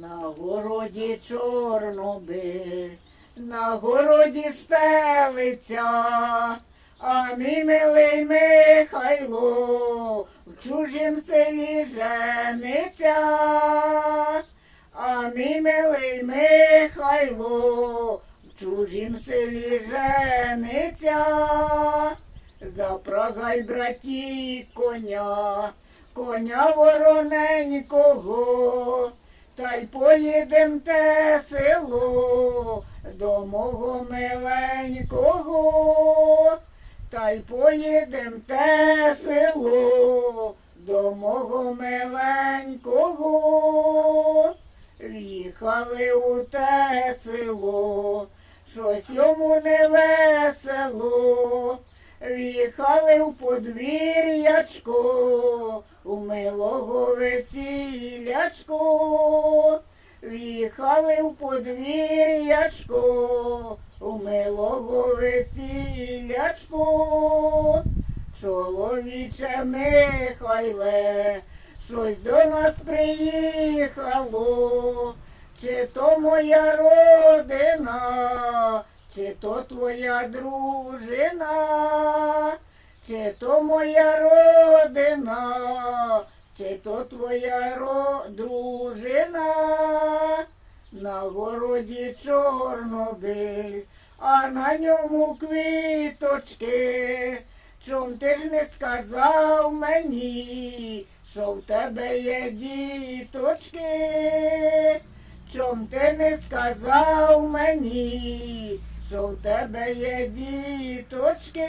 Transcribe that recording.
На городі чорнобиль, на городі стелиця, а мій милий Михайло в чужім селі жениться, а мій милий Михайло в чужім селі жениться. Запрагай, браті, коня, коня вороненького, та й поїдем те село до мого миленького, та й поїдем те село до мого миленького. В'їхали у те село, щось йому не весело. В'їхали в подвір'ячко, у милого весілячко. В'їхали в подвір'ячко, у милого весілячко. Чоловіче Михайле, щось до нас приїхало, чи то моя родина, чи то твоя дружина, чи то моя родина, чи то твоя ро... дружина, на городі чорнобиль, а на ньому квіточки. Чом ти ж не сказав мені, що в тебе є діточки? Чом ти не сказав мені, що в тебе є діточки?